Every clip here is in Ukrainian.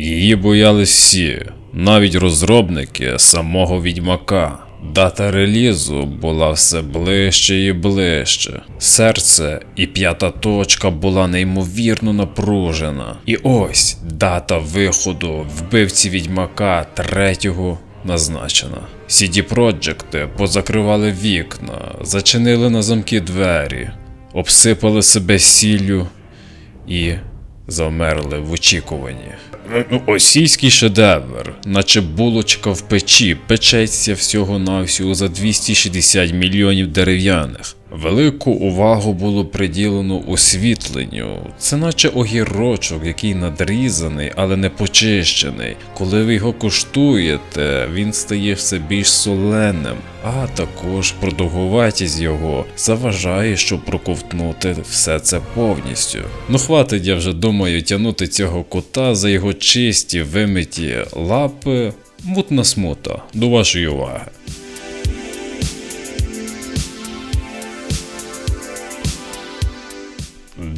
Її боялись всі, навіть розробники самого відьмака. Дата релізу була все ближче і ближче. Серце і п'ята точка була неймовірно напружена. І ось дата виходу вбивці відьмака третього назначена. CD Projekt позакривали вікна, зачинили на замки двері, обсипали себе сіллю і завмерли в очікуванні. Ну, Осійський шедевр, наче булочка в печі, печеться всього на всього за 260 мільйонів дерев'яних. Велику увагу було приділено освітленню. Це наче огірочок, який надрізаний, але не почищений. Коли ви його куштуєте, він стає все більш соленим, а також продовгуватість його заважає, щоб проковтнути все це повністю. Ну хватить, я вже думаю, тягнути цього кота за його чисті, вимиті лапи. Мутна смута. До вашої уваги.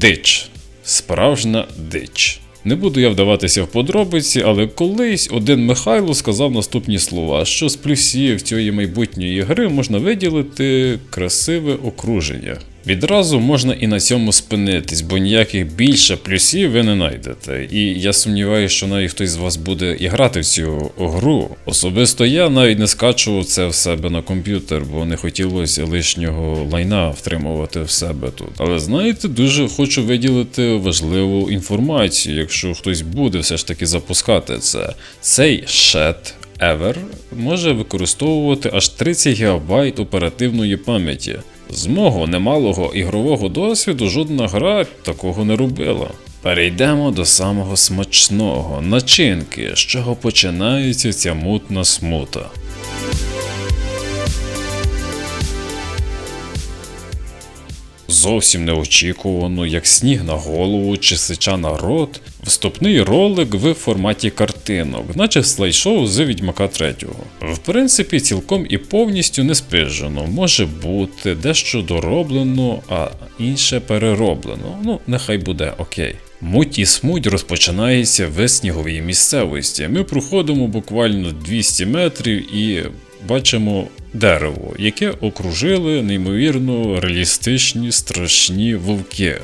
Дич. Справжня дич. Не буду я вдаватися в подробиці, але колись один Михайло сказав наступні слова, що з плюсів цієї майбутньої гри можна виділити красиве окруження. Відразу можна і на цьому спинитись, бо ніяких більше плюсів ви не знайдете. І я сумніваюся, що навіть хтось з вас буде і грати в цю гру. Особисто я навіть не скачував це в себе на комп'ютер, бо не хотілося лишнього лайна втримувати в себе тут. Але знаєте, дуже хочу виділити важливу інформацію, якщо хтось буде все ж таки запускати це. Цей шет Ever може використовувати аж 30 ГБ оперативної пам'яті. З мого немалого ігрового досвіду жодна гра такого не робила. Перейдемо до самого смачного начинки, з чого починається ця мутна смута. Зовсім неочікувано, як сніг на голову чи сича на рот, вступний ролик в форматі картинок, наче слайд-шоу з Відьмака 3. В принципі, цілком і повністю не спижено, може бути дещо дороблено, а інше перероблено. Ну, нехай буде окей. Муть і смуть розпочинається в сніговій місцевості. Ми проходимо буквально 200 метрів і бачимо дерево, яке окружили неймовірно реалістичні страшні вовки.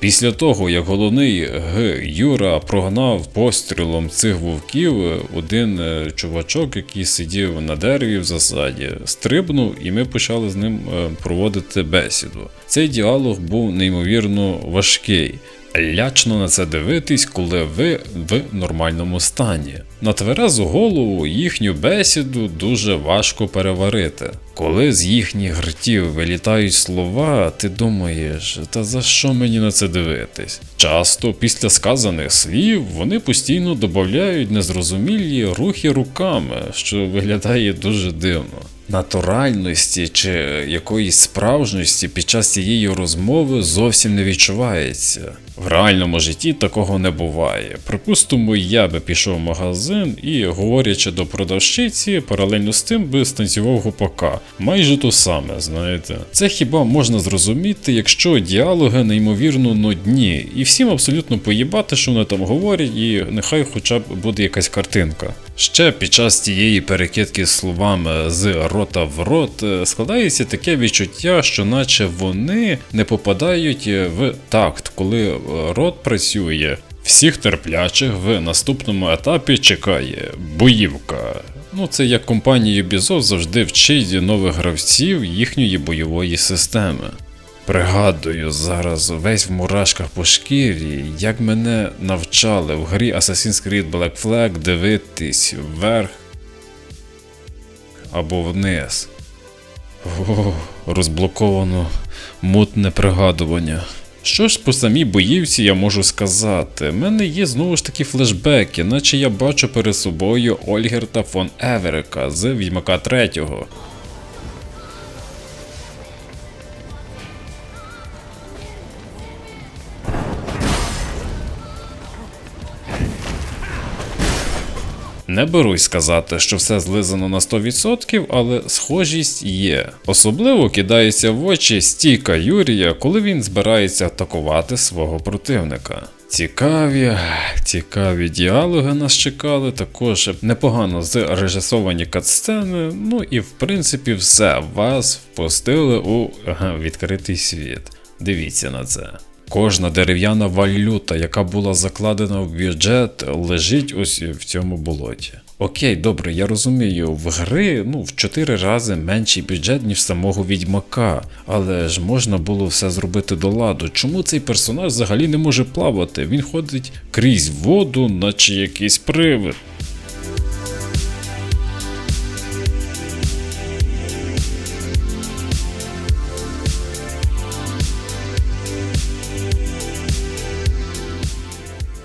Після того, як головний Г Юра прогнав пострілом цих вовків, один е, чувачок, який сидів на дереві в засаді, стрибнув, і ми почали з ним е, проводити бесіду. Цей діалог був неймовірно важкий. Лячно на це дивитись, коли ви в нормальному стані. На тверезу голову їхню бесіду дуже важко переварити. Коли з їхніх ртів вилітають слова, ти думаєш, та за що мені на це дивитись? Часто після сказаних слів вони постійно додають незрозумілі рухи руками, що виглядає дуже дивно. Натуральності чи якоїсь справжності під час цієї розмови зовсім не відчувається. В реальному житті такого не буває. Припустимо, я би пішов в магазин і, говорячи до продавщиці, паралельно з тим би станцював гупака. Майже то саме, знаєте. Це хіба можна зрозуміти, якщо діалоги неймовірно нудні, і всім абсолютно поїбати, що вони там говорять, і нехай хоча б буде якась картинка. Ще під час цієї перекидки словами з рота в рот е, складається таке відчуття, що наче вони не попадають в такт, коли е, рот працює. Всіх терплячих в наступному етапі чекає боївка. Ну, це як компанія Ubisoft завжди вчить нових гравців їхньої бойової системи. Пригадую зараз весь в мурашках по шкірі, як мене навчали в грі Assassin's Creed Black Flag дивитись вверх або вниз. О, розблоковано мутне пригадування. Що ж по самій боївці я можу сказати? У мене є знову ж таки флешбеки, наче я бачу перед собою Ольгерта фон Еверика з Відьмака 3. Не берусь сказати, що все злизано на 100%, але схожість є. Особливо кидається в очі стійка Юрія, коли він збирається атакувати свого противника. Цікаві, цікаві діалоги нас чекали. Також непогано зрежисовані катсцени. Ну і в принципі все. Вас впустили у ага, відкритий світ. Дивіться на це. Кожна дерев'яна валюта, яка була закладена в бюджет, лежить ось в цьому болоті. Окей, добре, я розумію, в гри ну, в 4 рази менший бюджет, ніж самого відьмака, але ж можна було все зробити до ладу. Чому цей персонаж взагалі не може плавати? Він ходить крізь воду, наче якийсь привид.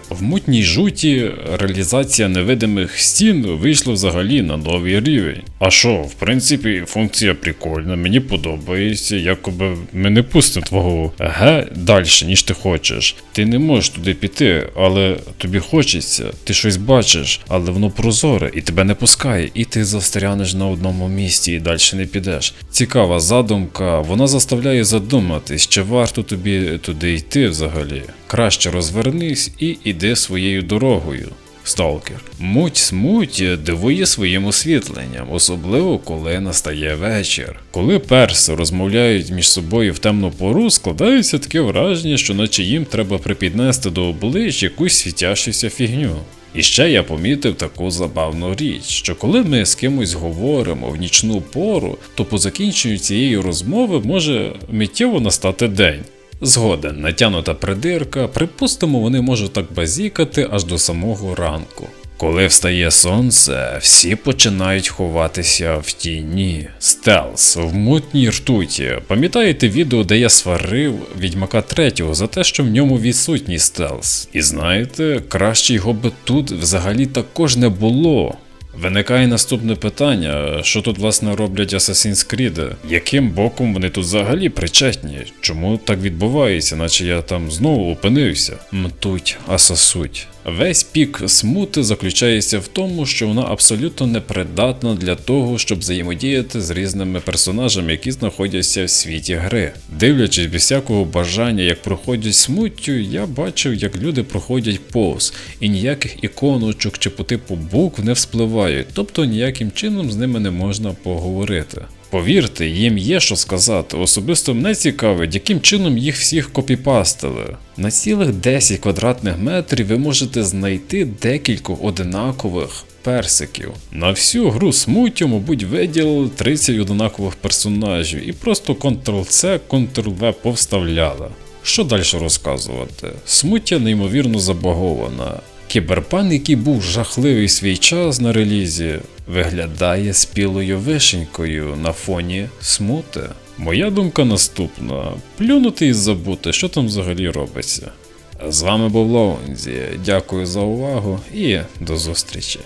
В мутній жуті реалізація невидимих стін вийшла взагалі на новий рівень. А що, в принципі, функція прикольна, мені подобається, якоби ми не пустимо твого ге далі, ніж ти хочеш. Ти не можеш туди піти, але тобі хочеться, ти щось бачиш, але воно прозоре і тебе не пускає, і ти застрянеш на одному місці і далі не підеш. Цікава задумка, вона заставляє задуматись, чи варто тобі туди йти взагалі. Краще розвернись і іди своєю дорогою. Сталкер. Муть смуть дивує своїм освітленням, особливо коли настає вечір. Коли перси розмовляють між собою в темну пору, складається таке враження, що наче їм треба припіднести до облич якусь світящуся фігню. І ще я помітив таку забавну річ, що коли ми з кимось говоримо в нічну пору, то по закінченню цієї розмови може миттєво настати день. Згоден, натянута придирка, припустимо, вони можуть так базікати аж до самого ранку. Коли встає сонце, всі починають ховатися в тіні. Стелс в мутній ртуті. Пам'ятаєте відео, де я сварив відьмака третього за те, що в ньому відсутній стелс? І знаєте, краще його би тут взагалі також не було. Виникає наступне питання: що тут власне роблять Assassin's Creed? Яким боком вони тут взагалі причетні? Чому так відбувається, наче я там знову опинився? Мтуть, асасуть. Весь пік смути заключається в тому, що вона абсолютно непридатна для того, щоб взаємодіяти з різними персонажами, які знаходяться в світі гри. Дивлячись без всякого бажання, як проходять смуттю, я бачив, як люди проходять повз, і ніяких іконочок чи по типу букв не вспливають, тобто ніяким чином з ними не можна поговорити. Повірте, їм є що сказати. Особисто мене цікавить, яким чином їх всіх копіпастили. На цілих 10 квадратних метрів ви можете знайти декількох одинакових персиків. На всю гру смуттю, мабуть, виділили 30 одинакових персонажів і просто Ctrl-C, Ctrl-V повставляли. Що далі розказувати? Смуття неймовірно забагована. Кіберпан, який був жахливий свій час на релізі, виглядає спілою вишенькою на фоні смути. Моя думка наступна: плюнути і забути, що там взагалі робиться. З вами був Лоунзі. Дякую за увагу і до зустрічі.